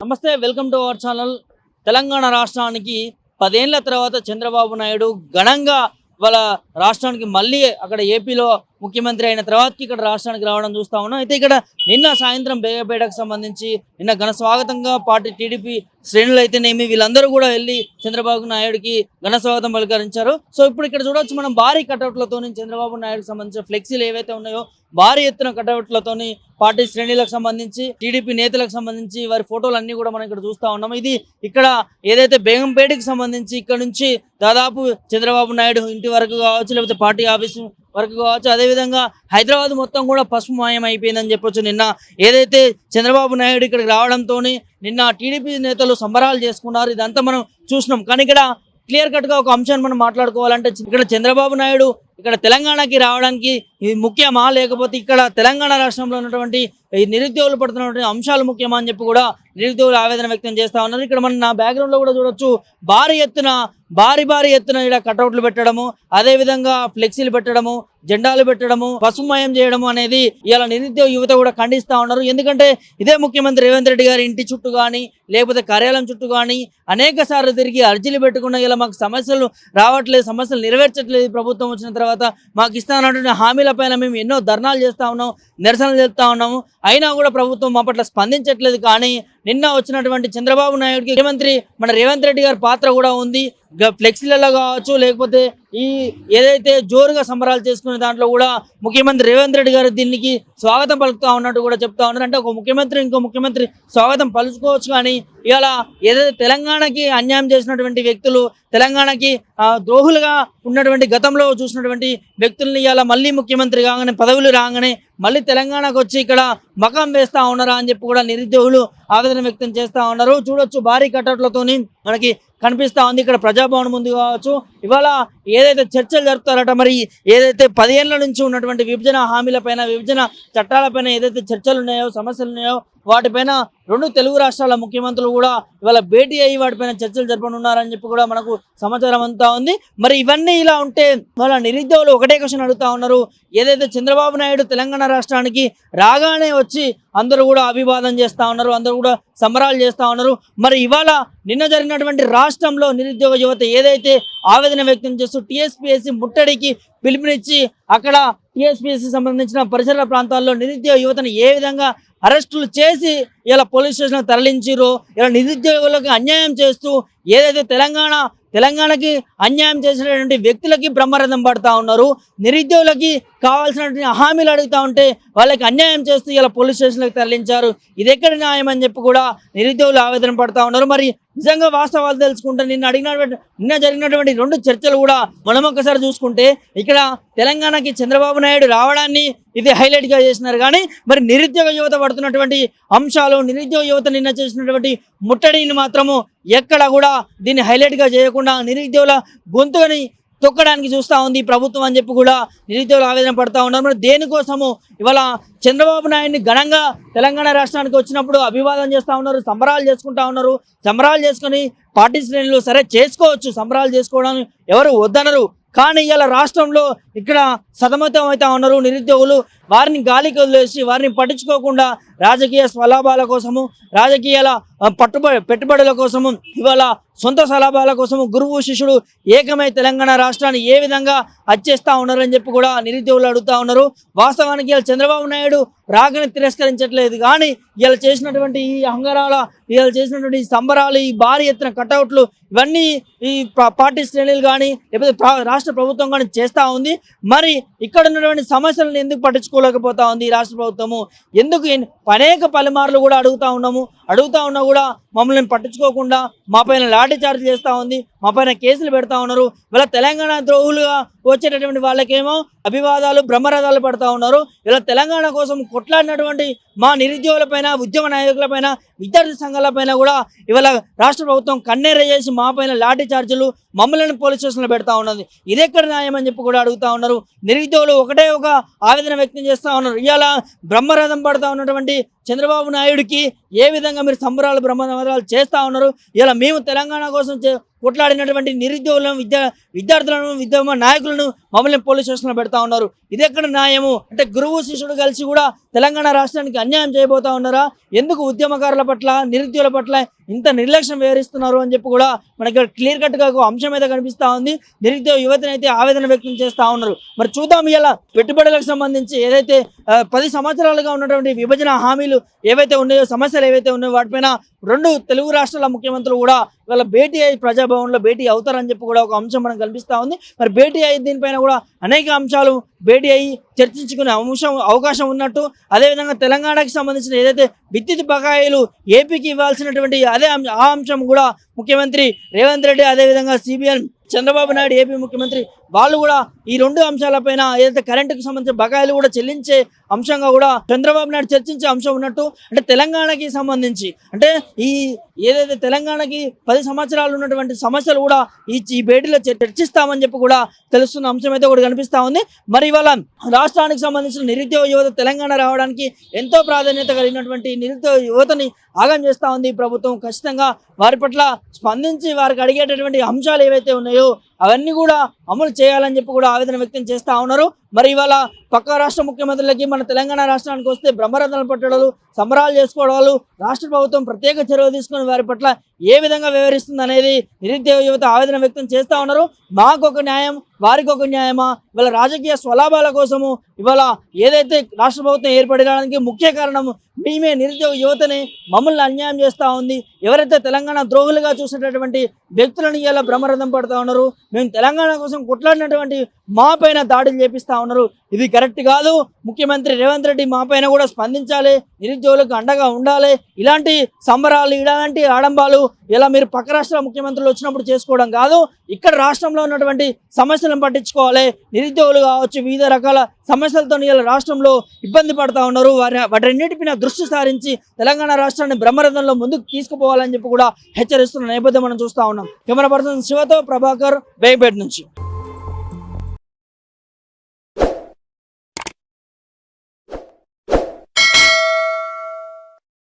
నమస్తే welcome to our channel. Telangana రాష్ట్రానికి పదేళ్ళ తర్వాత చంద్రబాబు నాయుడు ఘనంగా వాళ్ళ రాష్ట్రానికి మళ్ళీ అక్కడ ఏపీలో ముఖ్యమంత్రి అయిన తర్వాతకి ఇక్కడ రాష్ట్రానికి రావడం చూస్తా ఉన్నాం. అయితే ఇక్కడ నిన్న సాయంత్రం బేగపేటకు సంబంధించి నిన్న ఘన స్వాగతంగా పార్టీ టీడీపీ శ్రేణులు అయితేనేమి వీళ్ళందరూ కూడా వెళ్ళి చంద్రబాబు నాయుడుకి ఘన స్వాగతం పలకరించారు. సో ఇప్పుడు ఇక్కడ చూడొచ్చు మనం భారీ కటౌట్లతో చంద్రబాబు నాయుడుకి సంబంధించిన ఫ్లెక్సీలు ఏవైతే ఉన్నాయో భారీ ఎత్తున కటౌట్లతోని పార్టీ శ్రేణులకు సంబంధించి టీడీపీ నేతలకు సంబంధించి వారి ఫోటోలు అన్ని కూడా మనం ఇక్కడ చూస్తా ఉన్నాం. ఇది ఇక్కడ ఏదైతే బేగంపేటకి సంబంధించి ఇక్కడ నుంచి దాదాపు చంద్రబాబు నాయుడు ఇంటి వరకు కావచ్చు లేకపోతే పార్టీ ఆఫీసు వరకు కావచ్చు అదేవిధంగా హైదరాబాద్ మొత్తం కూడా పసుపుమాయం అయిపోయిందని చెప్పొచ్చు. నిన్న ఏదైతే చంద్రబాబు నాయుడు ఇక్కడికి రావడంతో నిన్న టీడీపీ నేతలు సంబరాలు చేసుకున్నారు. ఇదంతా మనం చూసినాం. కానీ ఇక్కడ క్లియర్ కట్గా ఒక అంశాన్ని మనం మాట్లాడుకోవాలంటే ఇక్కడ చంద్రబాబు నాయుడు ఇక్కడ తెలంగాణకి రావడానికి ఇది ముఖ్యమా? లేకపోతే ఇక్కడ తెలంగాణ రాష్ట్రంలో ఉన్నటువంటి నిరుద్యోగులు పడుతున్నటువంటి అంశాలు ముఖ్యమా అని చెప్పి కూడా నిరుద్యోగులు ఆవేదన వ్యక్తం చేస్తా ఉన్నారు. ఇక్కడ మనం నా బ్యాక్గ్రౌండ్లో కూడా చూడొచ్చు. భారీ ఎత్తున భారీ భారీ ఎత్తున ఇక్కడ కటౌట్లు పెట్టడము అదే విధంగా ఫ్లెక్సీలు పెట్టడము జెండాలు పెట్టడము పసుమయం చేయడము అనేది ఇలా నిరుద్యోగ యువత కూడా ఖండిస్తా ఉన్నారు. ఎందుకంటే ఇదే ముఖ్యమంత్రి రేవంత్ రెడ్డి గారి ఇంటి చుట్టూ కానీ లేకపోతే కార్యాలయం చుట్టూ కానీ అనేక సార్లు తిరిగి అర్జీలు పెట్టుకున్న ఇలా మాకు సమస్యలు రావట్లేదు సమస్యలు నెరవేర్చట్లేదు. ప్రభుత్వం వచ్చిన తర్వాత మాకు ఇస్తానటువంటి హామీల పైన మేము ఎన్నో ధర్నాలు చేస్తా ఉన్నాం నిరసనలు చేస్తా ఉన్నాము. అయినా కూడా ప్రభుత్వం మా పట్ల స్పందించట్లేదు కానీ నిన్న వచ్చినటువంటి చంద్రబాబు నాయుడుకి ముఖ్యమంత్రి మన రేవంత్ రెడ్డి గారి పాత్ర కూడా ఉంది. గ- ఫ్లెక్సీలలో కావచ్చు లేకపోతే ఈ ఏదైతే జోరుగా సంబరాలు చేసుకునే దాంట్లో కూడా ముఖ్యమంత్రి రేవంత్ రెడ్డి గారు దీనికి స్వాగతం పలుకుతా ఉన్నట్టు కూడా చెప్తా ఉన్నారు. అంటే ఒక ముఖ్యమంత్రి ఇంకో ముఖ్యమంత్రి స్వాగతం పలుచుకోవచ్చు కానీ ఇవాళ ఏదైతే తెలంగాణకి అన్యాయం చేసినటువంటి వ్యక్తులు తెలంగాణకి ద్రోహులుగా ఉన్నటువంటి గతంలో చూసినటువంటి వ్యక్తుల్ని ఇవాళ మళ్ళీ ముఖ్యమంత్రి కాగానే పదవులు రాగానే మళ్ళీ తెలంగాణకు వచ్చి ఇక్కడ మకం వేస్తా ఉన్నారా అని చెప్పి కూడా నిరుద్యోగులు ఆవేదన వ్యక్తం చేస్తా ఉన్నారు. చూడొచ్చు భారీ కట్టట్లతోని మనకి కనిపిస్తా ఉంది. ఇక్కడ ప్రజాభవన్ ముందు కావచ్చు. ఇవాళ ఏదైతే చర్చలు జరుపుతారట మరి ఏదైతే పదిహేనుల నుంచి ఉన్నటువంటి విభజన హామీలపైన విభజన చట్టాలపైన ఏదైతే చర్చలు ఉన్నాయో సమస్యలు ఉన్నాయో వాటిపైన రెండు తెలుగు రాష్ట్రాల ముఖ్యమంత్రులు కూడా ఇవాళ భేటీ అయ్యి వాటిపైన చర్చలు జరపనున్నారని చెప్పి కూడా మనకు సమాచారం అంతా ఉంది. మరి ఇవన్నీ ఇలా ఉంటే వాళ్ళ నిరుద్యోగులు ఒకటే క్వశ్చన్ అడుగుతా ఉన్నారు. ఏదైతే చంద్రబాబు నాయుడు తెలంగాణ రాష్ట్రానికి రాగానే వచ్చి అందరూ కూడా అభివాదం చేస్తా ఉన్నారు అందరూ కూడా సంబరాలు చేస్తూ ఉన్నారు. మరి ఇవాళ నిన్న జరిగినటువంటి రాష్ట్రంలో నిరుద్యోగ యువత ఏదైతే ఆవేదన వ్యక్తం చేస్తూ టీఎస్పీఎస్సీ ముట్టడికి పిలుపునిచ్చి అక్కడ టీఎస్పీఎస్సీ సంబంధించిన పరిసర ప్రాంతాల్లో నిరుద్యోగ యువతను ఏ విధంగా అరెస్టులు చేసి ఇలా పోలీస్ స్టేషన్ తరలించారు ఇలా నిరుద్యోగులకు అన్యాయం చేస్తూ ఏదైతే తెలంగాణ తెలంగాణకి అన్యాయం చేసినటువంటి వ్యక్తులకి బ్రహ్మరథం పడతా ఉన్నారు నిరుద్యోగులకి కావాల్సినటువంటి హామీలు అడుగుతా ఉంటే వాళ్ళకి అన్యాయం చేస్తూ ఇలా పోలీస్ స్టేషన్లకు తరలించారు. ఇది ఎక్కడ న్యాయం అని చెప్పి కూడా నిరుద్యోగులు ఆవేదన పడుతూ ఉన్నారు. మరి నిజంగా వాస్తవాలు తెలుసుకుంటే నిన్న అడిగినటువంటి నిన్న జరిగినటువంటి రెండు చర్చలు కూడా మనం ఒక్కసారి చూసుకుంటే ఇక్కడ తెలంగాణకి చంద్రబాబు నాయుడు రావడాన్ని ఇది హైలైట్గా చేసినారు. కానీ మరి నిరుద్యోగ యువత పడుతున్నటువంటి అంశాలు నిరుద్యోగ యువత నిన్న చేసినటువంటి ముట్టడిని మాత్రము ఎక్కడ కూడా దీన్ని హైలైట్గా చేయకుండా నిరుద్యోగుల గొంతుని తొక్కడానికి చూస్తూ ఉంది. ప్రభుత్వం అని చెప్పి కూడా నిరుద్యోగులు ఆవేదన పడతా ఉన్నారు. మరి దేనికోసము ఇవాళ చంద్రబాబు నాయుడిని ఘనంగా తెలంగాణ రాష్ట్రానికి వచ్చినప్పుడు అభివాదం చేస్తూ ఉన్నారు సంబరాలు చేసుకుంటా ఉన్నారు. సంబరాలు చేసుకొని పార్టీ శ్రేణులు సరే చేసుకోవచ్చు. సంబరాలు చేసుకోవడం ఎవరు వద్దనరు. కానీ ఇవాళ రాష్ట్రంలో ఇక్కడ సతమతం అవుతా ఉన్నారు నిరుద్యోగులు. వారిని గాలికి వదిలేసి వారిని పట్టించుకోకుండా రాజకీయ స్వలాభాల కోసము రాజకీయాల పట్టుబ పట్టుబడి పెట్టుబడుల కోసము ఇవాళ సొంత సలాభాల కోసము గురువు శిష్యుడు ఏకమై తెలంగాణ రాష్ట్రాన్ని ఏ విధంగా అచ్చేస్తా ఉన్నారని చెప్పి కూడా నిరుద్యోగులు అడుగుతా ఉన్నారు. వాస్తవానికి ఇలా చంద్రబాబు నాయుడు రాకని తిరస్కరించట్లేదు. కానీ ఇలా చేసినటువంటి ఈ అంగరాల ఇలా చేసినటువంటి సంబరాలు ఈ భారీ ఎత్తున కటౌట్లు ఇవన్నీ ఈ పార్టీ శ్రేణులు కానీ లేకపోతే రాష్ట్ర ప్రభుత్వం కానీ చేస్తూ ఉంది. మరి ఇక్కడ ఉన్నటువంటి సమస్యలను ఎందుకు పట్టించుకోలేకపోతా ఉంది రాష్ట్ర ప్రభుత్వము? ఎందుకు అనేక పలుమార్లు కూడా అడుగుతా ఉన్నాము. అడుగుతా ఉన్నా కూడా మమ్మల్ని పట్టించుకోకుండా మా పైన లాఠీ చార్జ్ చేస్తూ ఉంది. మా పైన కేసులు పెడతా ఉన్నారు. ఇలా తెలంగాణ ద్రోహులుగా వచ్చేటటువంటి వాళ్ళకేమో అభివాదాలు బ్రహ్మరథాలు పడతా ఉన్నారు. ఇలా తెలంగాణ కోసం కొట్లాడినటువంటి మా నిరుద్యోగుల పైన ఉద్యమ నాయకుల పైన విద్యార్థి సంఘాల పైన కూడా ఇవాళ రాష్ట్ర ప్రభుత్వం కన్నెర చేసి మా పైన లాఠీ చార్జీలు మమ్మల్ని పోలీస్ స్టేషన్లో పెడతా ఉన్నది. ఇది ఎక్కడ న్యాయం అని చెప్పి కూడా అడుగుతా ఉన్నారు. నిరుద్యోగులు ఒకటే ఒక ఆవేదన వ్యక్తం చేస్తూ ఉన్నారు. ఇవాళ బ్రహ్మరథం పడతా ఉన్నటువంటి చంద్రబాబు నాయుడికి ఏ విధంగా మీరు సంబరాలు బ్రహ్మరాలు చేస్తూ ఉన్నారు ఇలా మేము తెలంగాణ కోసం చే- కొట్లాడినటువంటి నిరుద్యోగులను విద్యా విద్యార్థులను విద్యా నాయకులను మమ్మల్ని పోలీస్ స్టేషన్లో పెడతా ఉన్నారు. ఇది ఎక్కడ న్యాయము? అంటే గురువు శిష్యుడు కలిసి కూడా తెలంగాణ రాష్ట్రానికి అన్యాయం చేయబోతా ఉన్నారా? ఎందుకు ఉద్యమకారుల పట్ల నిరుద్యోగుల పట్ల ఇంత నిర్లక్ష్యం వ్యవహరిస్తున్నారు అని చెప్పి కూడా మనకి క్లియర్ కట్గా ఒక అంశం అయితే కనిపిస్తా ఉంది. నిరుద్యోగ యువతని అయితే ఆవేదన వ్యక్తం చేస్తా ఉన్నారు. మరి చూద్దాం ఇలా పెట్టుబడులకు సంబంధించి ఏదైతే పది సంవత్సరాలుగా ఉన్నటువంటి విభజన హామీలు ఏవైతే ఉన్నాయో సమస్యలు ఏవైతే ఉన్నాయో వాటిపైన రెండు తెలుగు రాష్ట్రాల ముఖ్యమంత్రులు కూడా ఇవాళ భేటీ అయ్యి ప్రజాభవన్లో భేటీ అవుతారని చెప్పి కూడా ఒక అంశం మనకు కనిపిస్తూ ఉంది. మరి భేటీ అయ్యి దీనిపైన కూడా అనేక అంశాలు భేటీ అయ్యి చర్చించుకునే అంశం అవకాశం ఉన్నట్టు అదేవిధంగా తెలంగాణకి సంబంధించిన ఏదైతే విద్యుత్ బకాయిలు ఏపీకి ఇవ్వాల్సినటువంటి అదే ఆ అంశం కూడా ముఖ్యమంత్రి రేవంత్ రెడ్డి అదేవిధంగా సిబిఎన్ చంద్రబాబు నాయుడు ఏపీ ముఖ్యమంత్రి వాళ్ళు కూడా ఈ రెండు అంశాలపైన ఏదైతే కరెంటుకు సంబంధించిన బకాయిలు కూడా చెల్లించే అంశంగా కూడా చంద్రబాబు నాయుడు చర్చించే అంశం ఉన్నట్టు అంటే తెలంగాణకి సంబంధించి అంటే ఈ ఏదైతే తెలంగాణకి పది సంవత్సరాలు ఉన్నటువంటి సమస్యలు కూడా ఈ ఈ భేటీలో చర్చిస్తామని చెప్పి కూడా తెలుస్తున్న అంశం అయితే కూడా కనిపిస్తూ ఉంది. మరి ఇవాళ రాష్ట్రానికి సంబంధించిన నిరుద్యోగ యువత తెలంగాణ రావడానికి ఎంతో ప్రాధాన్యత కలిగినటువంటి నిరుద్యోగ యువతని ఆగం చేస్తూ ఉంది ప్రభుత్వం. ఖచ్చితంగా వారి పట్ల స్పందించి వారికి అడిగేటటువంటి అంశాలు ఏవైతే ఉన్నాయో అవన్నీ కూడా అమలు చేయాలని చెప్పి కూడా ఆవేదన వ్యక్తం చేస్తా ఉన్నారు. మరి ఇవాళ పక్క రాష్ట్ర ముఖ్యమంత్రులకి మన తెలంగాణ రాష్ట్రానికి వస్తే బ్రహ్మరథాలు పట్టడాలు సంబరాలు చేసుకోవడాలు రాష్ట్ర ప్రభుత్వం ప్రత్యేక చర్యలు తీసుకుని వారి పట్ల ఏ విధంగా వ్యవహరిస్తుంది అనేది నిరుద్యోగ యువత ఆవేదన వ్యక్తం చేస్తూ ఉన్నారు. మాకు ఒక న్యాయం వారికి ఒక న్యాయమా? ఇవాళ రాజకీయ స్వలాభాల కోసము ఇవాళ ఏదైతే రాష్ట్ర ప్రభుత్వం ఏర్పడడానికి ముఖ్య కారణం మేమే నిరుద్యోగ యువతని మమ్మల్ని అన్యాయం చేస్తూ ఉంది. ఎవరైతే తెలంగాణ ద్రోహులుగా చూసేటటువంటి వ్యక్తులను ఇలా బ్రహ్మరథం పడుతూ ఉన్నారు మేము తెలంగాణ కోసం కొట్లాడినటువంటి మా పైన దాడులు చేపిస్తా ఉన్నారు. ఇది కరెక్ట్ కాదు. ముఖ్యమంత్రి రేవంత్ రెడ్డి మా పైన కూడా స్పందించాలి. నిరుద్యోగులకు అండగా ఉండాలి. ఇలాంటి సంబరాలు ఇలాంటి ఆడంబాలు ఇలా మీరు పక్క రాష్ట్ర ముఖ్యమంత్రులు వచ్చినప్పుడు చేసుకోవడం కాదు. ఇక్కడ రాష్ట్రంలో ఉన్నటువంటి సమస్యలను పట్టించుకోవాలి. నిరుద్యోగులు కావచ్చు వివిధ రకాల సమస్యలతో ఇలా రాష్ట్రంలో ఇబ్బంది పడతా ఉన్నారు. వారి వాటన్నిటిపైన దృష్టి సారించి తెలంగాణ రాష్ట్రాన్ని బ్రహ్మరథంలో ముందుకు తీసుకుపోవాలని చెప్పి కూడా హెచ్చరిస్తున్న నేపథ్యం మనం చూస్తా ఉన్నాం. కెమెరా పర్సన్ శివతో ప్రభాకర్ బేగపేట నుంచి.